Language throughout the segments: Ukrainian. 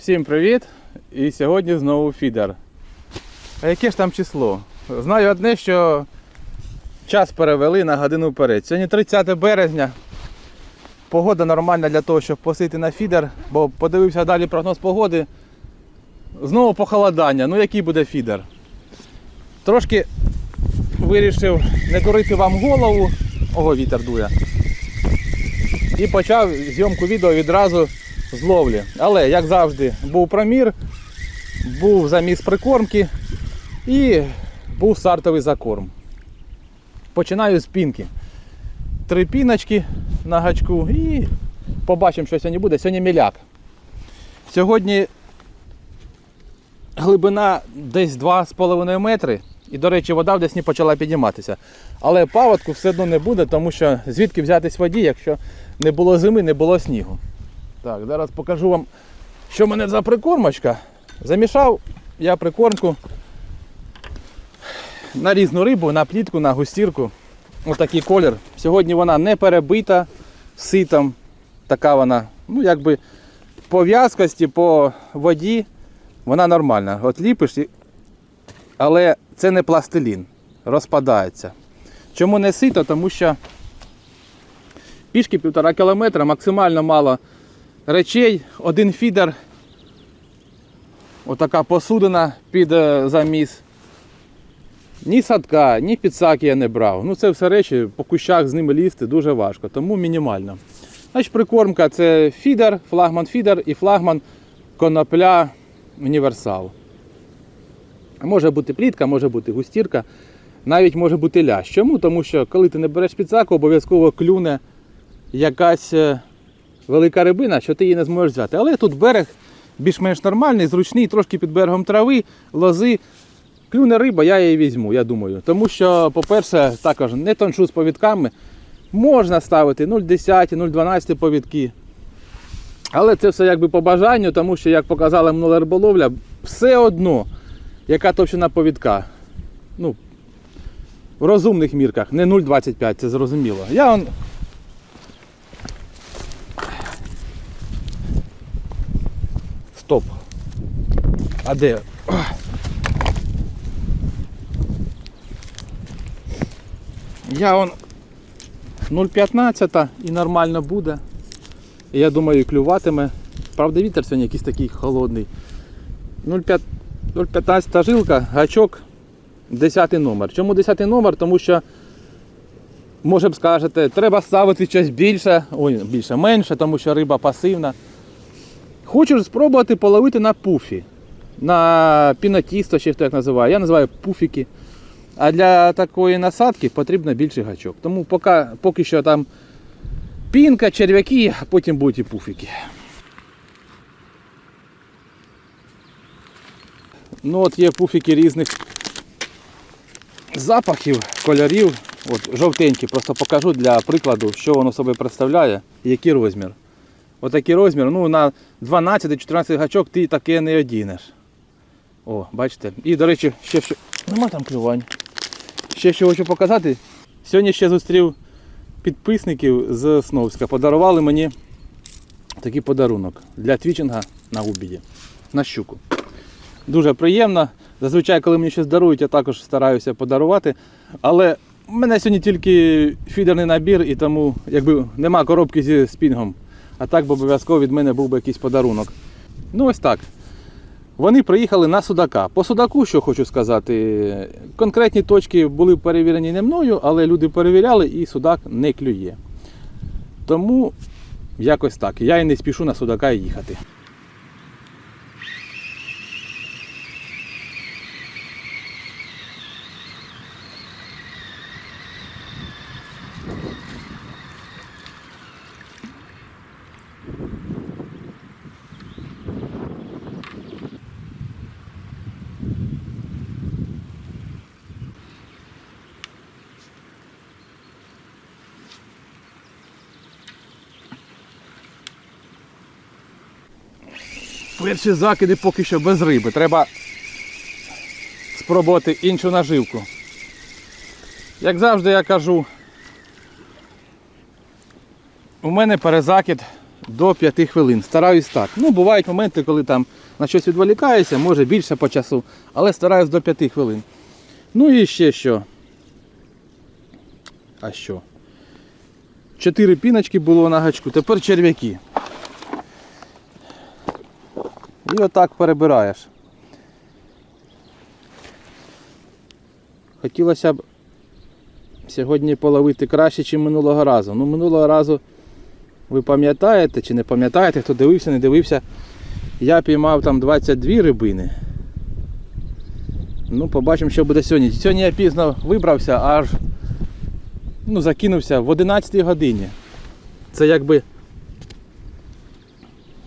Всім привіт! І сьогодні знову фідер. А яке ж там число? Знаю одне, що час перевели на годину вперед. Сьогодні 30 березня. Погода нормальна для того, щоб посити на фідер, бо подивився далі прогноз погоди. Знову похолодання. Ну який буде фідер? Трошки вирішив не дурити вам голову. Ого, вітер дує. І почав зйомку відео відразу з ловлі. Але, як завжди, був промір, був заміс прикормки і був стартовий закорм. Починаю з пінки. Три піночки на гачку і побачимо, що сьогодні буде. Сьогодні міляк. Сьогодні глибина десь 2,5 метри. І, до речі, вода в Десні почала підніматися. Але паводку все одно не буде, тому що звідки взятись воді, якщо не було зими, не було снігу. Так, зараз покажу вам, що в мене за прикормочка. Замішав я прикормку на різну рибу, на плітку, на густірку. Отакий колір. Сьогодні вона не перебита ситом. Така вона, ну якби по в'язкості, по воді вона нормальна. От ліпиш, і- але це не пластилін, розпадається. Чому не сито? Тому що пішки півтора кілометра, максимально мало речей, один фідер, отака посудина під е, заміс. Ні садка, ні підсаки я не брав. Ну це все речі, по кущах з ними лізти дуже важко, тому мінімально. Значить, прикормка це фідер, флагман фідер і флагман конопля універсал. Може бути плітка, може бути густірка, навіть може бути лящ. Чому? Тому що коли ти не береш підсаку, обов'язково клюне якась е, велика рибина, що ти її не зможеш взяти. Але тут берег більш-менш нормальний, зручний, трошки під берегом трави, лози. Клюне риба, я її візьму, я думаю. Тому що, по-перше, також не тоншу з повідками. Можна ставити 0,10, 0,12 повідки. Але це все якби по бажанню, тому що, як показала минула риболовля, все одно, яка товщина повідка. Ну, в розумних мірках, не 0,25, це зрозуміло. Я он Стоп. А де? Я он 0,15 і нормально буде. Я думаю, клюватиме. Правда, вітер сьогодні якийсь такий холодний. 0,15 жилка, гачок, 10 номер. Чому 10 номер? Тому що, може б скажете, треба ставити щось більше, ой, більше менше, тому що риба пасивна. Хочу спробувати половити на пуфі. На пінотісто, чи хто як називає. Я називаю пуфіки. А для такої насадки потрібно більший гачок. Тому поки, поки що там пінка, черв'яки, а потім будуть і пуфіки. Ну от є пуфіки різних запахів, кольорів. От жовтенькі, просто покажу для прикладу, що воно собі представляє і який розмір. Отакий розмір, ну на 12-14 гачок ти таке не одінеш. О, бачите. І, до речі, ще що. Нема там клювань. Ще що хочу показати. Сьогодні ще зустрів підписників з Сновська. Подарували мені такий подарунок для твічинга на обіді. На щуку. Дуже приємно. Зазвичай, коли мені щось дарують, я також стараюся подарувати. Але в мене сьогодні тільки фідерний набір, і тому якби нема коробки зі спінгом. А так би обов'язково від мене був би якийсь подарунок. Ну ось так. Вони приїхали на Судака. По Судаку, що хочу сказати, конкретні точки були перевірені не мною, але люди перевіряли і Судак не клює. Тому якось так. Я і не спішу на Судака їхати. Перші закиди поки що без риби. Треба спробувати іншу наживку. Як завжди я кажу, у мене перезакид до 5 хвилин. Стараюсь так. Ну, бувають моменти, коли там на щось відволікаюся, може більше по часу, але стараюсь до 5 хвилин. Ну і ще що. А що? Чотири піночки було на гачку, тепер черв'яки. І отак перебираєш. Хотілося б сьогодні половити краще, ніж минулого разу. Ну, минулого разу, ви пам'ятаєте чи не пам'ятаєте, хто дивився, не дивився, я піймав там 22 рибини. Ну, побачимо, що буде сьогодні. Сьогодні я пізно вибрався, аж ну, закинувся в 11 годині. Це якби.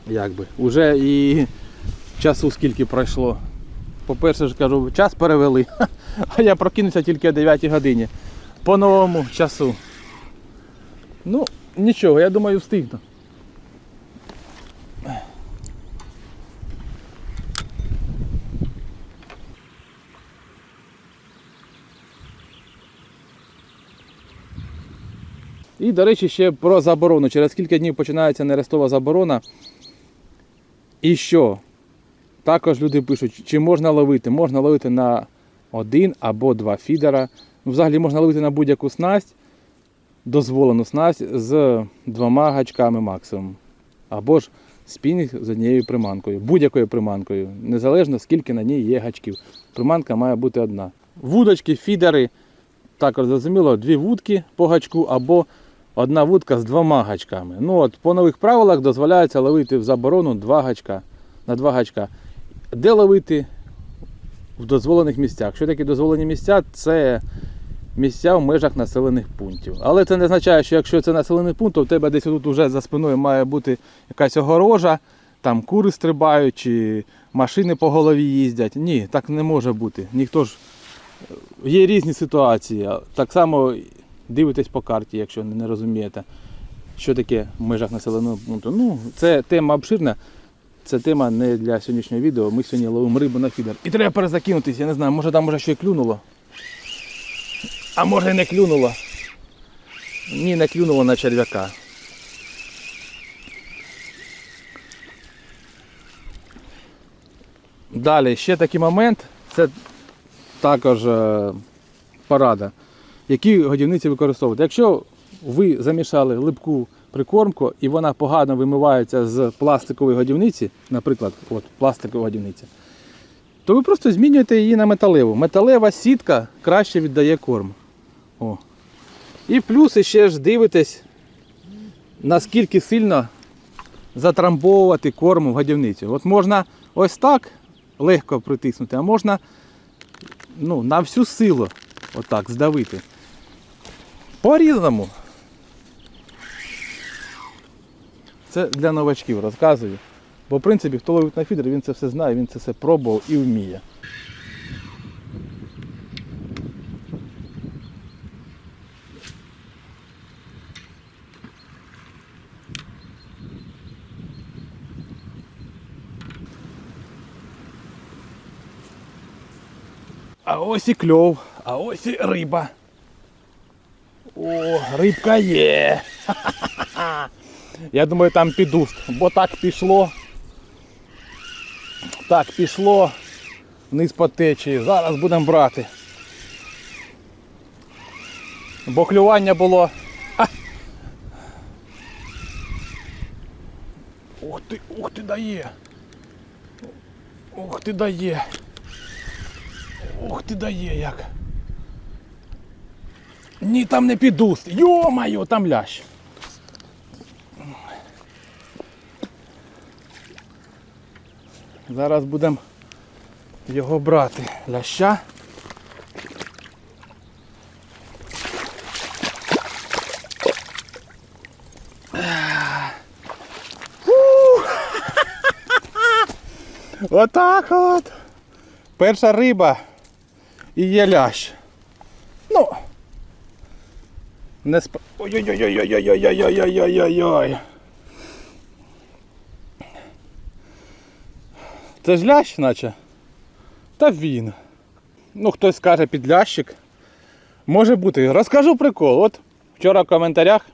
Якби. Уже і часу скільки пройшло. По-перше ж кажу, час перевели, а я прокинувся тільки о 9 годині. По новому часу. Ну, нічого, я думаю, встигну. І, до речі, ще про заборону. Через кілька днів починається нерестова заборона. І що? Також люди пишуть, чи можна ловити? Можна ловити на один або два фідера. Ну, Взагалі можна ловити на будь-яку снасть, дозволену снасть з двома гачками максимум. Або ж спінінг з однією приманкою, будь-якою приманкою, незалежно скільки на ній є гачків. Приманка має бути одна. Вудочки, фідери, також зрозуміло, дві вудки по гачку або одна вудка з двома гачками. Ну от По нових правилах дозволяється ловити в заборону два гачка, на два гачка. Де ловити? В дозволених місцях. Що таке дозволені місця? Це місця в межах населених пунктів. Але це не означає, що якщо це населений пункт, то в тебе десь тут вже за спиною має бути якась огорожа, там кури стрибають чи машини по голові їздять. Ні, так не може бути. Ніхто ж є різні ситуації. Так само дивитесь по карті, якщо не розумієте, що таке в межах населеного пункту. Ну, це тема обширна. Це тема не для сьогоднішнього відео. Ми сьогодні ловимо рибу на фідер. І треба перезакинутися, я не знаю, може там може ще й клюнуло. А може і не клюнуло. Ні, не клюнуло на черв'яка. Далі ще такий момент, це також е, порада, які годівниці використовувати. Якщо ви замішали липку прикормку і вона погано вимивається з пластикової годівниці, наприклад, от пластикова годівниця, то ви просто змінюєте її на металеву. Металева сітка краще віддає корм. О. І плюс ще ж дивитесь, наскільки сильно затрамбовувати корм в годівницю. От можна ось так легко притиснути, а можна ну, на всю силу отак здавити. По-різному. Це для новачків розказую. Бо в принципі, хто ловить на фідер, він це все знає, він це все пробував і вміє. А ось і кльов, а ось і риба. О, рибка є. Я думаю, там підуст, бо так пішло. Так пішло вниз по течії. Зараз будемо брати. Бо клювання було. Ух ти, ух ти дає. Ух ти дає. Ух ти дає як. Ні, там не підуст. Йо-моє, там лящ. Зараз будемо його брати. Ляща. Отак от. Перша риба і є лящ. Ну. Не сп... Ой-ой-ой-ой-ой-ой-ой-ой-ой-ой-ой. Це ж лящ, наче? Та він. Ну, хтось скаже підлящик. Може бути. Розкажу прикол. От вчора в коментарях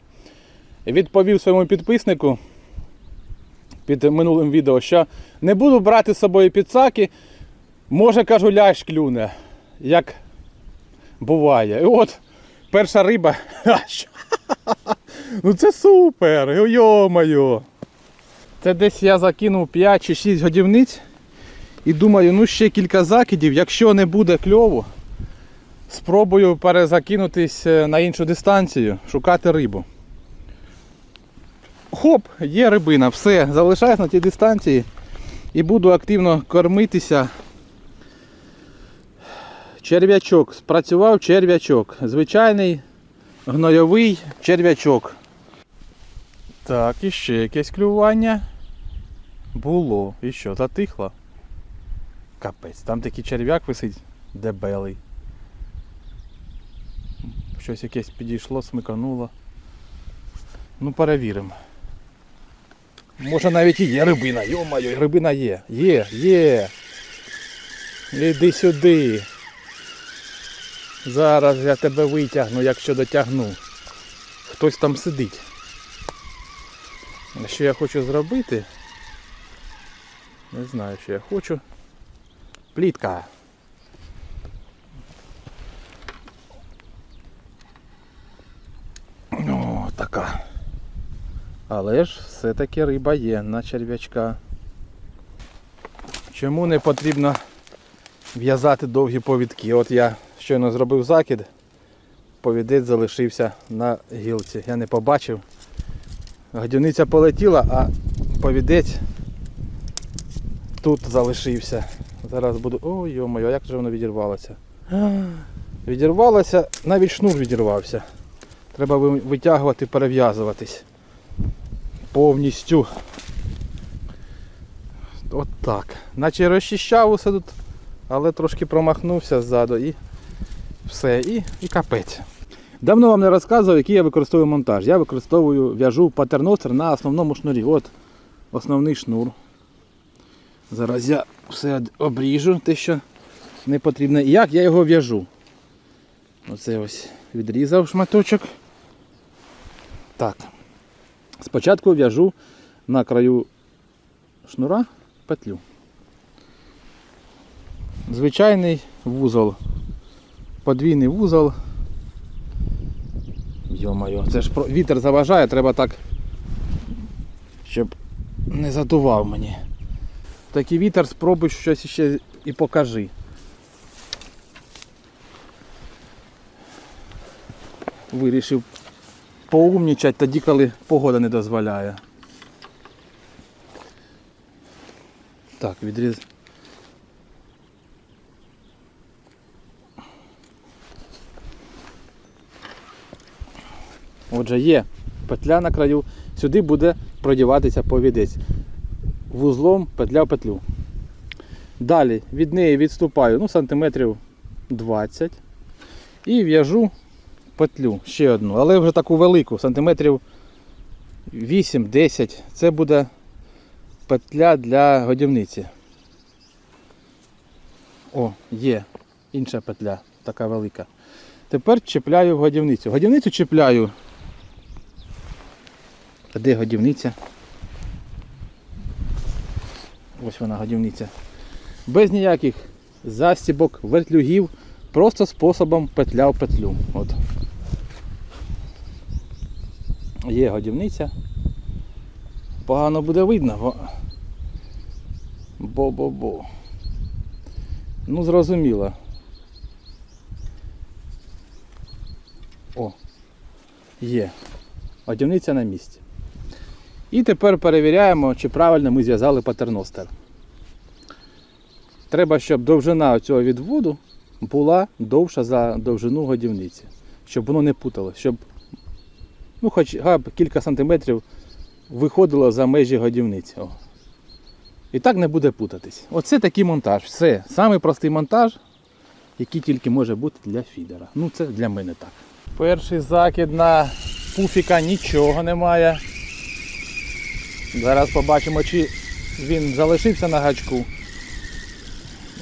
відповів своєму підписнику, під минулим відео, що не буду брати з собою підсаки. Може, кажу, лящ клюне, як буває. І от перша риба. Ну це супер! Йо-моє! Це десь я закинув 5 чи 6 годівниць. І думаю, ну ще кілька закидів, якщо не буде кльово, спробую перезакинутись е, на іншу дистанцію, шукати рибу. Хоп, є рибина, все, залишаюсь на тій дистанції і буду активно кормитися. Черв'ячок. Спрацював черв'ячок. Звичайний гнойовий черв'ячок. Так, і ще якесь клювання. Було. І що, затихло? Капець, там такий черв'як висить дебелий. Щось якесь підійшло, смикануло. Ну, перевіримо. Може навіть і є рибина, йо-моє, рибина є. Є, є. Іди сюди. Зараз я тебе витягну, якщо дотягну. Хтось там сидить. Що я хочу зробити? Не знаю, що я хочу. Плітка. О, така. Але ж все-таки риба є на черв'ячка. Чому не потрібно в'язати довгі повідки? От я щойно зробив закид, повідець залишився на гілці. Я не побачив. Годівниця полетіла, а повідець тут залишився. Зараз буду... Ой, йо-моє, як же воно відірвалося? Відірвалося, навіть шнур відірвався. Треба витягувати, перев'язуватись. Повністю. От так. Наче розчищав усе тут, але трошки промахнувся ззаду і все, і, і капець. Давно вам не розказував, який я використовую монтаж. Я використовую в'яжу патерностер на основному шнурі. От основний шнур. Зараз я все обріжу, те, що не потрібно. І як я його в'яжу? Оце ось відрізав шматочок. Так. Спочатку в'яжу на краю шнура петлю. Звичайний вузол. Подвійний вузол. Йо-моє, це ж вітер заважає, треба так, щоб не задував мені. Такий вітер спробуй щось ще і покажи. Вирішив поумнічати тоді, коли погода не дозволяє. Так, відріз. Отже, є петля на краю, сюди буде продіватися повідець. Вузлом петля в петлю. Далі від неї відступаю ну, сантиметрів 20 і в'яжу петлю ще одну, але вже таку велику, сантиметрів 8-10. Це буде петля для годівниці. О, є інша петля, така велика. Тепер чіпляю в годівницю. Годівницю чіпляю. А Де годівниця? Ось вона годівниця. Без ніяких застібок, вертлюгів, просто способом петля в петлю. От. Є годівниця. Погано буде видно, бо. Бо-бо-бо. Ну, зрозуміло. О, є. Годівниця на місці. І тепер перевіряємо, чи правильно ми зв'язали патерностер. Треба, щоб довжина цього відводу була довша за довжину годівниці. Щоб воно не путалось, щоб ну, хоч га, кілька сантиметрів виходило за межі годівниці. О. І так не буде путатись. Оце такий монтаж. Все. Самий простий монтаж, який тільки може бути для фідера. Ну це для мене так. Перший закид на пуфіка нічого немає. Зараз побачимо, чи він залишився на гачку.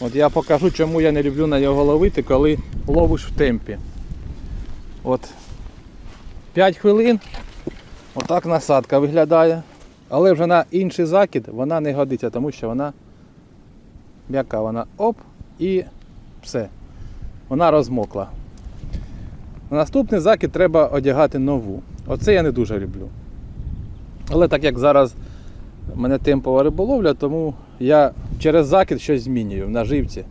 От я покажу, чому я не люблю на його ловити, коли ловиш в темпі. От 5 хвилин. Отак насадка виглядає. Але вже на інший закид вона не годиться, тому що вона м'яка, вона оп і все. Вона розмокла. На наступний закид треба одягати нову. Оце я не дуже люблю. Але так як зараз в мене темпова риболовля, тому я через закид щось змінюю в наживці.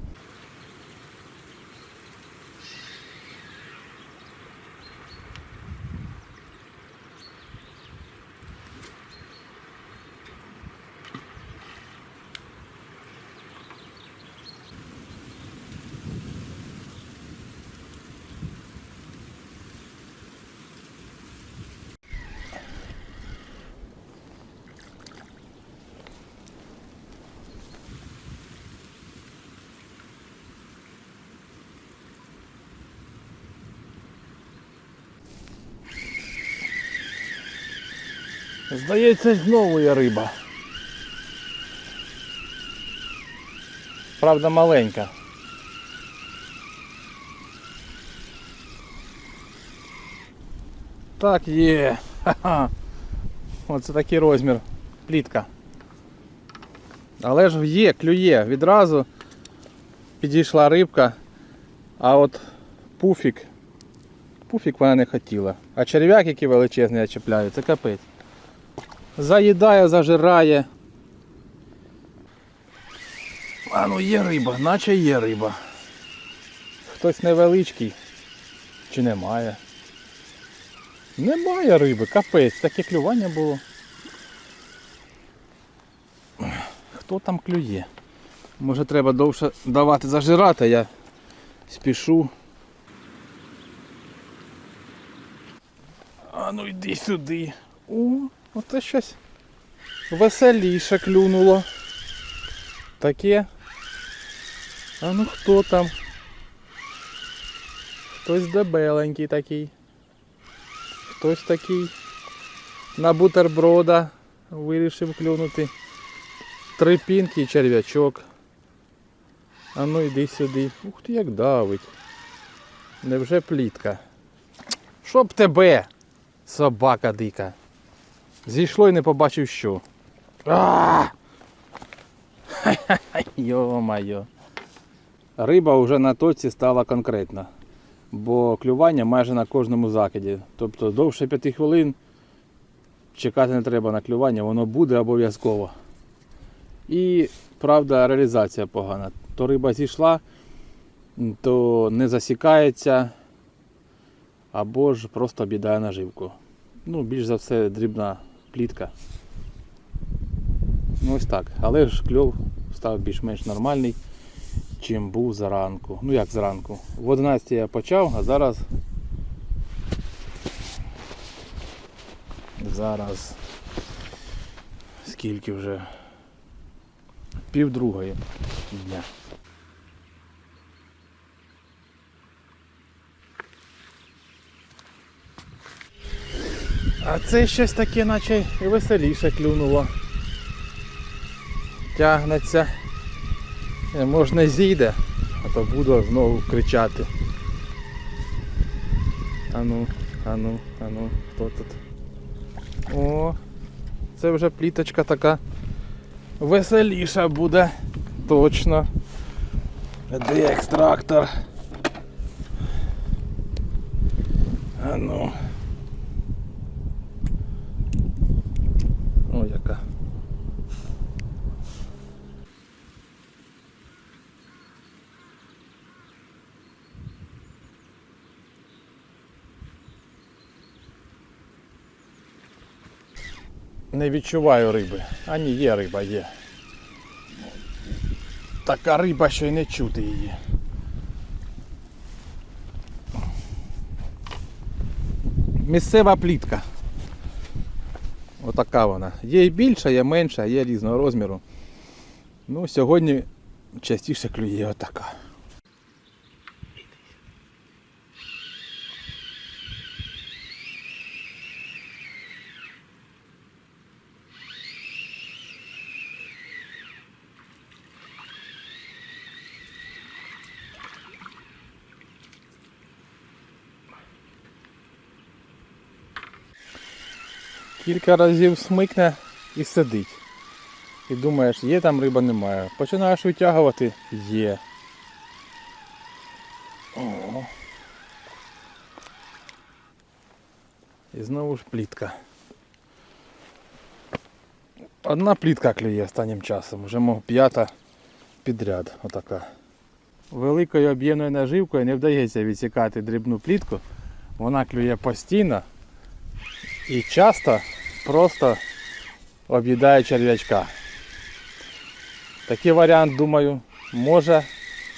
Здається, знову є риба. Правда, маленька. Так, є. Ха-ха. Оце такий розмір. Плітка. Але ж є, клює. Відразу підійшла рибка, а от пуфік. Пуфік вона не хотіла. А черв'як, який величезний, я чіпляю, це капець. Заїдає, зажирає. А ну є риба, наче є риба. Хтось невеличкий. Чи немає? Немає риби, капець, таке клювання було. Хто там клює? Може треба довше давати зажирати, я спішу. А ну йди сюди. О, оце щось веселіше клюнуло. Таке. А ну хто там? Хтось дебеленький такий. Хтось такий на бутерброда вирішив клюнути. Три пінки і черв'ячок. А ну йди сюди. Ух ти як давить. Невже плітка? Щоб тебе, собака дика. Зійшло і не побачив що. Йо-майо. Риба вже на точці стала конкретна, бо клювання майже на кожному закиді. Тобто довше 5 хвилин чекати не треба на клювання, воно буде обов'язково. І правда, реалізація погана. То риба зійшла, то не засікається, або ж просто об'їдає наживку. Ну, більш за все дрібна плітка. Ну ось так. Але ж кльов став більш-менш нормальний, чим був зранку. Ну як зранку. В 11 я почав, а зараз. Зараз. Скільки вже? Пів другої дня. А це щось таке, наче і веселіше клюнуло. Тягнеться. Е, Можна зійде, а то буду знову кричати. Ану, ану, ану, хто тут? О, це вже пліточка така веселіша буде. Точно. Де екстрактор? Ану. О, яка. Не відчуваю риби. А ні, є риба, є. Така риба, що й не чути її. Місцева плітка. Отака вона. Є і більша, є менша, є різного розміру. Ну, сьогодні частіше клює отака. Кілька разів смикне і сидить. І думаєш, є там риба, немає. Починаєш витягувати, є. О. І знову ж плітка. Одна плітка клює останнім часом, вже мов п'ята підряд. Отака. Великою об'ємною наживкою не вдається відсікати дрібну плітку. Вона клює постійно і часто просто об'їдає черв'ячка. Такий варіант, думаю, може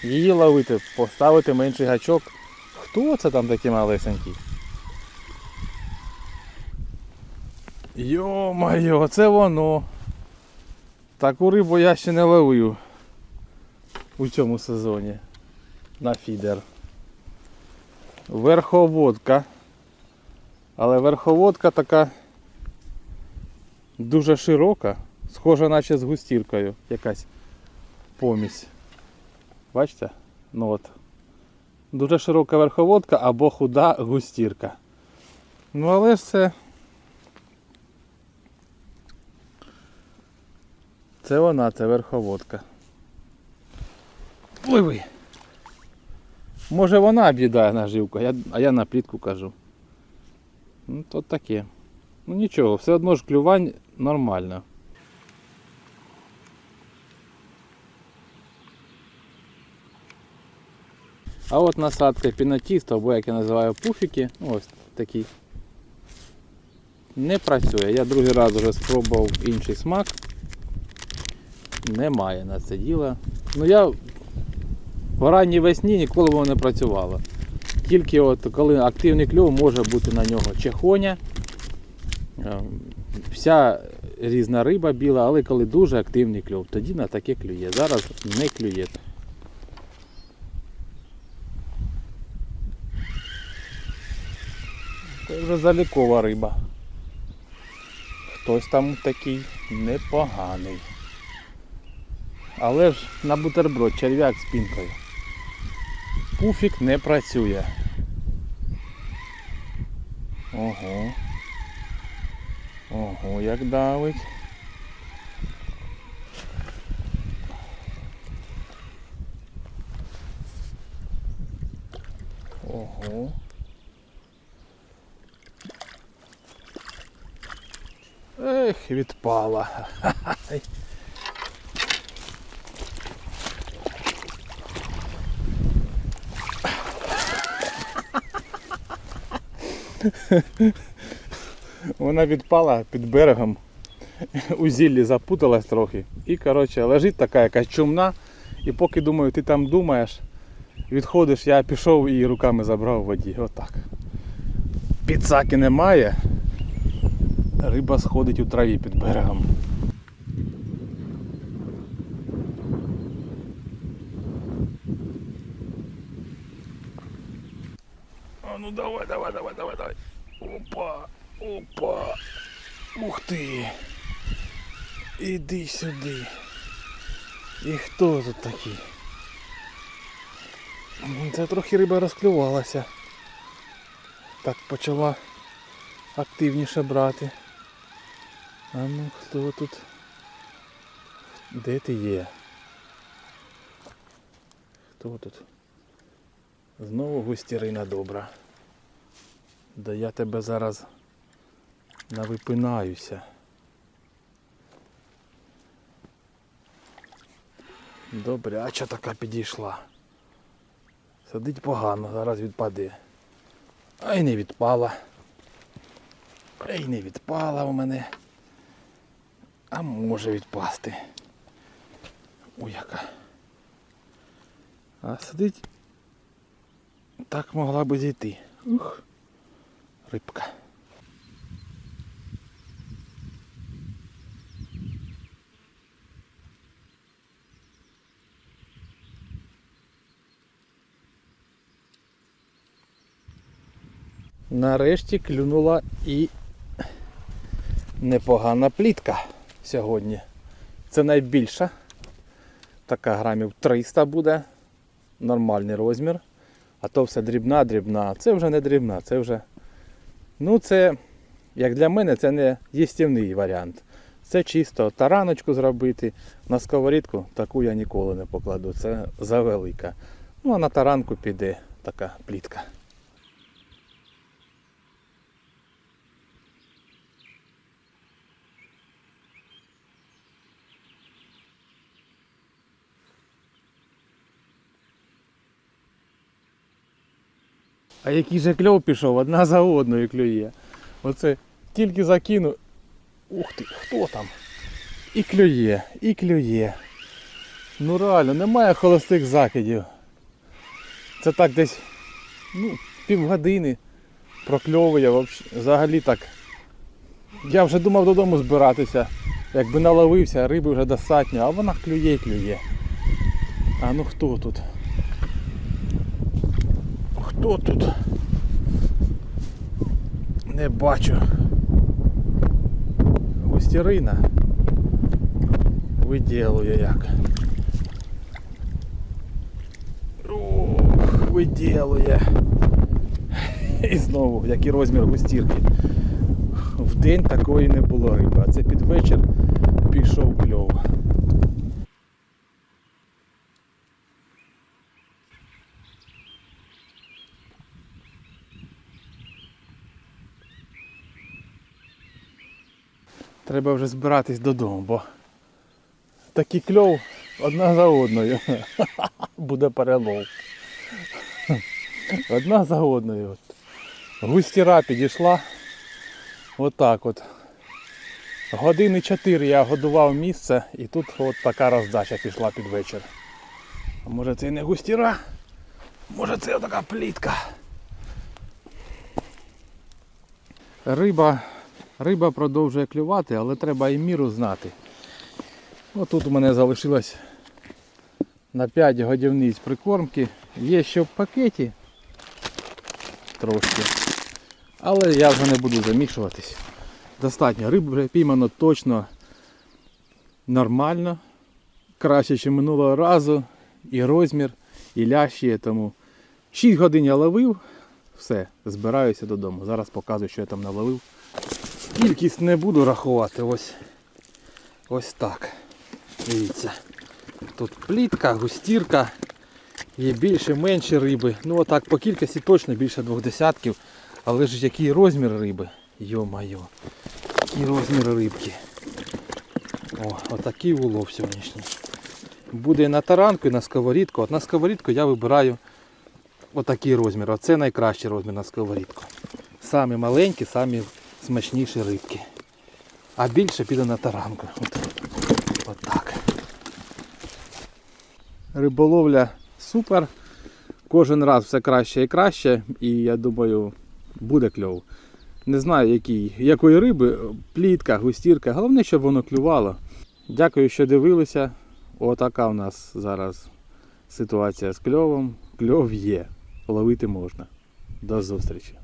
її ловити, поставити менший гачок. Хто це там такий малесенький? Йо-моє, це воно. Таку рибу я ще не ловив у цьому сезоні на фідер. Верховодка. Але верховодка така дуже широка, схожа наче з густіркою якась помість. Бачите? Ну от. Дуже широка верховодка або худа густірка. Ну але ж це. Це вона, це верховодка. Пливи. Може вона об'їдає наживку, а я, а я на плітку кажу. Ну то таке. Ну нічого, все одно ж клювань нормально. А от насадка пінатіста, або як я називаю пуфіки, ось такі. Не працює. Я другий раз вже спробував інший смак. Немає на це діла. Ну я в ранній весні ніколи воно не працювало. Тільки от коли активний клюв може бути на нього чехоня, е, вся різна риба біла, але коли дуже активний клюв, тоді на таке клює. Зараз не клює. Це вже залікова риба. Хтось там такий непоганий. Але ж на бутерброд черв'як з пінкою. Пуфік не працює. Ого. Ого, як давить. Ого. Ех, відпала. Вона відпала під берегом, у зіллі запуталась трохи. І коротше, лежить така якась чумна. І поки думаю, ти там думаєш, відходиш, я пішов і руками забрав в воді. Отак. Підсаки немає. Риба сходить у траві під берегом. А ну давай, давай, давай, давай, давай. Опа, опа. Ух ти. Іди сюди. І хто тут такий? Це трохи риба розклювалася. Так почала активніше брати. А ну хто тут? Де ти є? Хто тут? Знову густірина добра. Да я тебе зараз навипинаюся. Добряча така підійшла. Сидить погано, зараз відпаде. Ай не відпала. Ай не відпала у мене. А може відпасти. Ой, яка. А сидить так могла би зійти. Ух, рибка. Нарешті клюнула і непогана плітка сьогодні. Це найбільша. Така грамів 300 буде. Нормальний розмір. А то все дрібна, дрібна. Це вже не дрібна, це вже. Ну це, як для мене, це не їстівний варіант. Це чисто тараночку зробити. На сковорідку таку я ніколи не покладу. Це завелика. Ну а на таранку піде така плітка. А який же кльов пішов, одна за одною клює. Оце тільки закину. Ух ти, хто там? І клює, і клює. Ну реально, немає холостих закидів. Це так десь ну, півгодини прокльовує взагалі так. Я вже думав додому збиратися. Якби наловився, риби вже достатньо, а вона клює клює. А ну хто тут? Хто тут? Не бачу. Густерина виділує як. Ух, виділує. І знову, який розмір густірки. В день такої не було риби, а це під вечір пішов кльов. Треба вже збиратись додому, бо такий кльов одна за одною. Буде перелов. Одна за одною. Густіра підійшла. Отак от. Години 4 я годував місце і тут от така роздача пішла під вечір. А може це і не густіра? Може це така плітка. Риба, риба продовжує клювати, але треба і міру знати. Отут у мене залишилось на 5 годівниць прикормки. Є ще в пакеті трошки. Але я вже не буду замішуватись. Достатньо. Риби вже піймано точно нормально. Краще, ніж минулого разу. І розмір, і лящі. Тому 6 годин я ловив. Все, збираюся додому. Зараз показую, що я там наловив. Кількість не буду рахувати. Ось, ось так. Дивіться. Тут плітка, густірка. Є більше, менше риби. Ну отак по кількості точно більше двох десятків. Але ж який розмір риби? Йо-майо. Який розмір рибки. О, отакий улов сьогоднішній. Буде і на таранку, і на сковорідку. От на сковорідку я вибираю отакий розмір. Оце найкращий розмір на сковорідку. Самі маленькі, самі смачніші рибки. А більше піде на таранку. От, от так. Риболовля супер. Кожен раз все краще і краще. І я думаю, буде кльов. Не знаю, який, якої риби, плітка, густірка. Головне, щоб воно клювало. Дякую, що дивилися. Отака у нас зараз ситуація з кльовом. Кльов є. Ловити можна. До зустрічі.